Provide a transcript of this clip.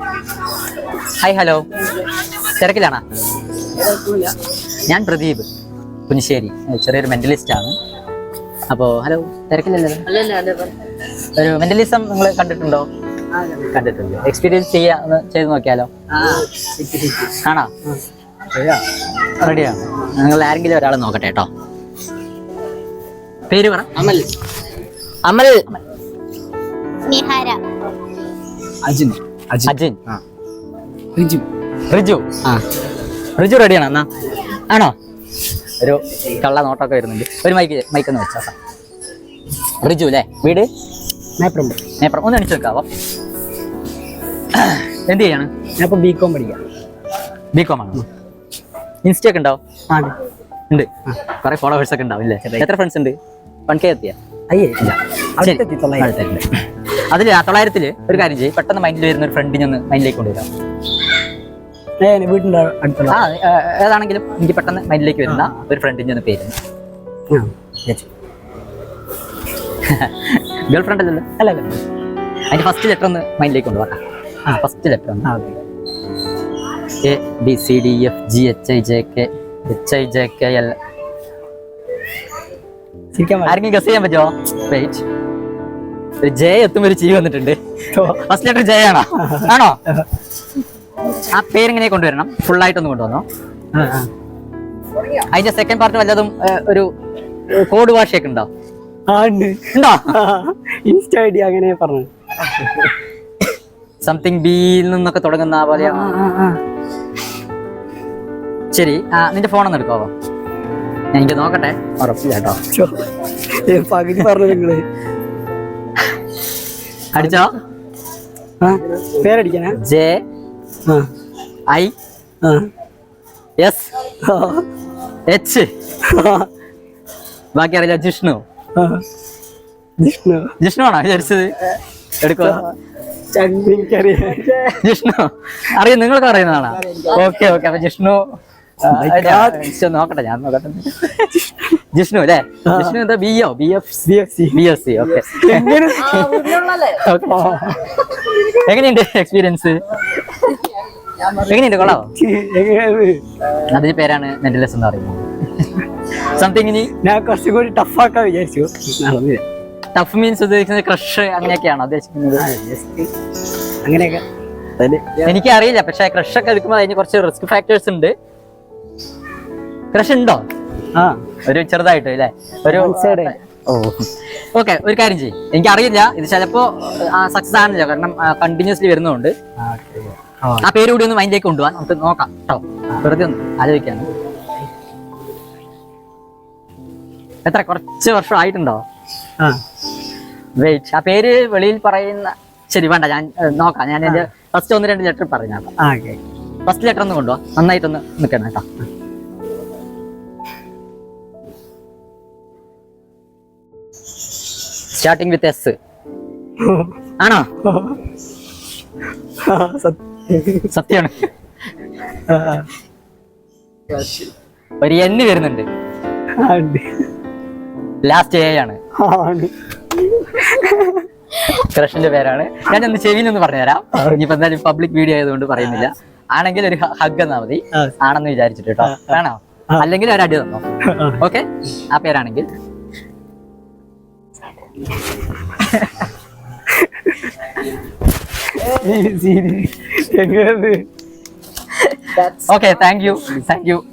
Hi hello തിരക്കിലാണോ? ഞാൻ പ്രദീപ് പുനിശ്ശേരി. ചെറിയൊരു mentalist ആണ്. അപ്പോ ഹലോ തിരക്കില്ലല്ലോ? ഒരു മെന്റലിസം നിങ്ങൾ കണ്ടിട്ടുണ്ടോ? കണ്ടിട്ടുണ്ട്. എക്സ്പീരിയൻസ് ചെയ്യാ ഒന്ന് ചെയ്ത് നോക്കിയാലോ? ആണോ? റെഡിയാണ് നിങ്ങൾ ആരെങ്കിലും ഒരാൾ നോക്കട്ടെ കേട്ടോ. പേര് പറ. അമൽ. അമൽ. നിഹാര. അജിൻ. റിജു. റിജു. ആ. റിജു റെഡിയാണോ എന്നാ. ആണോ? ഒരു കള്ള നോട്ടൊക്കെ വരുന്നുണ്ട്. ഒരു മൈക്ക് മൈക്ക് ഒന്ന് വെച്ചാ. റിജു അല്ലേ? വീട്? നേപ്പറം നേപ്രം ഒന്ന് അടിച്ചു വെക്കാവോ? എന്ത് ചെയ്യാണ്? ഞാൻ ഇപ്പൊ ബി കോം പഠിക്കാം. ബി കോം ആണ്? ഇൻസ്റ്റ ഒക്കെ ഉണ്ടാവും ആ ഉണ്ട്. കുറെ ഫോളോവേഴ്സ് ഒക്കെ ഉണ്ടാവും ഇല്ലേ? എത്ര ഫ്രണ്ട്സ് ഉണ്ട്? വൺ കെ എത്തിയാ? അയ്യേ ഇല്ല. അടുത്തെത്തി തൊള്ളായിരം. അതിൽ ആ തൊള്ളായിരത്തിൽ ഒരു കാര്യം ചെയ്യും. പെട്ടെന്ന് മൈൻഡിൽ വരുന്ന ഒരു ഫ്രണ്ടിനെ ഒന്ന് മൈൻഡിലേക്ക് കൊണ്ടുവരാം. ഏ വീടിന്റെ അടുത്തുള്ള ആ ഏതാണെങ്കിലും എനിക്ക് പെട്ടെന്ന് മൈൻഡിലേക്ക് വരുന്ന ഒരു ഫ്രണ്ടിന്റെ ഒന്ന് പേര്. ഗേൾ ഫ്രണ്ട് അല്ലല്ലോ? അല്ല അല്ല. അതിന്റെ ഫസ്റ്റ് ലെറ്റർ ഒന്ന് മൈൻഡിലേക്ക് കൊണ്ടുപോകാം ആ. ഫസ്റ്റ് ലെറ്റർ ഒന്ന്. A B C D F G H I J K H I J K L. ആരെങ്കിലും ഗസ് ചെയ്യാൻ പറ്റുമോ വെയിറ്റ് ഒരു ജയ എത്തുമ്പോ ഒരു ചീ വന്നിട്ടുണ്ട്. ഫസ്റ്റ് ലെറ്റർ ജയ ആണോ ആണോ? ആ പേരിങ്ങനെ കൊണ്ടുവരണം? ഫുൾ ആയിട്ടൊന്ന് കൊണ്ടുവന്നോ. അതിന്റെ സെക്കൻഡ് പാർട്ട് വല്ലതും ഒരു കോഡ് ഭാഷയൊക്കെ ഉണ്ടോ? ഇൻസ്റ്റ ഐ ഡി അങ്ങനെ പറഞ്ഞു. സംതിങ് ബിയിൽ നിന്നൊക്കെ തുടങ്ങുന്ന ആ പോലെ. ശരി. നിന്റെ ഫോൺ ഒന്ന് എടുക്കാവോ? എനിക്ക് നോക്കട്ടെ. ഉറപ്പില്ല കേട്ടോ. പകുതി പറഞ്ഞു നിങ്ങൾ. അടിച്ചോ? പേരടിക്കാനാ ജെ ഐ എസ് എച്ച്. ബാക്കി അറിയില്ല ജിഷ്ണു. ജിഷ്ണു. ജിഷ്ണു ആണോ വിചാരിച്ചത്? എടുക്കോ. ജിഷ്ണു. അറിയാം നിങ്ങൾക്ക് അറിയുന്നതാണോ. ഓക്കെ ഓക്കെ അപ്പൊ ജിഷ്ണു ഞാൻ നോക്കട്ടെ ഞാൻ നോക്കട്ടെ. ജിഷ്ണു അല്ലേ? ജിഷ്ണു എന്താ B O B F B F C B S C okay എങ്ങനെയുണ്ട് എക്സ്പീരിയൻസ് എങ്ങനെയുണ്ട് കൊള്ളാവോ? അതിന്റെ പേരാണ് മെന്റലിസം എന്ന് പറയുന്നത്. സംതിങ് ഇനി ഞാൻ കുറച്ചും കൂടി ടഫാക്കാൻ വിചാരിച്ചു. ടഫ് മീൻസ് ഉദ്ദേശിക്കുന്നത് ക്രഷ് അങ്ങനെയൊക്കെയാണോ ഉദ്ദേശിക്കുന്നത്? അങ്ങനെയൊക്കെ. അതിൽ എനിക്ക് അറിയില്ല പക്ഷെ ക്രഷ് ഒക്കെ എടുക്കുമ്പോൾ അതിന് കുറച്ച് റിസ്ക് ഫാക്ടേഴ്സ് ഉണ്ട്. ക്രഷ് ഉണ്ടോ? ആ. ഒരു ചെറുതായിട്ട് അല്ലേ? ഒരു ഓ. ഓക്കെ ഒരു കാര്യം ചെയ്യും. എനിക്ക് അറിയില്ല ഇത് ചിലപ്പോ സക്സസ് ആണില്ല കാരണം കണ്ടിന്യൂസ്ലി വരുന്നതുകൊണ്ട്. ആ, പേര് കൂടി ഒന്ന് മൈൻഡിലേക്ക് കൊണ്ടുപോകാൻ നമുക്ക് നോക്കാം കേട്ടോ വെറുതെ ഒന്ന് ആലോചിക്കാണ്. എത്ര കുറച്ച് വർഷം ആയിട്ടുണ്ടോ? ആ. വെയിറ്റ് ആ പേര് വെളിയിൽ പറയുന്ന ശരി വേണ്ട ഞാൻ നോക്കാം. ഞാൻ എന്റെ ഫസ്റ്റ് ഒന്ന് രണ്ട് ലെറ്റർ പറഞ്ഞാട്ടോ ഫസ്റ്റ് ലെറ്റർ ഒന്ന് കൊണ്ടുപോവാ നന്നായിട്ടൊന്ന് നിൽക്കണം കേട്ടോ. സ്റ്റാർട്ടിങ് വിത്ത് എസ് ആണോ? സത്യമാണ്. ഒരു എന്ന് വരുന്നുണ്ട്. ലാസ്റ്റ് എ ആണ്. ക്രഷന്റെ പേരാണ്. ഞാൻ ഒന്ന് ചെവിനൊന്ന് പറഞ്ഞുതരാം. ഇനിയിപ്പോ എന്തായാലും പബ്ലിക് വീഡിയോ ആയതുകൊണ്ട് പറയുന്നില്ല. ആണെങ്കിൽ ഒരു ഹഗ് എന്നാ മതി. ആണെന്ന് വിചാരിച്ചിട്ട് കേട്ടോ വേണോ അല്ലെങ്കിൽ ഒരു അടി തന്നോ ഓക്കെ ആ പേരാണെങ്കിൽ. Easy. Can you? That's okay, thank you. Thank you.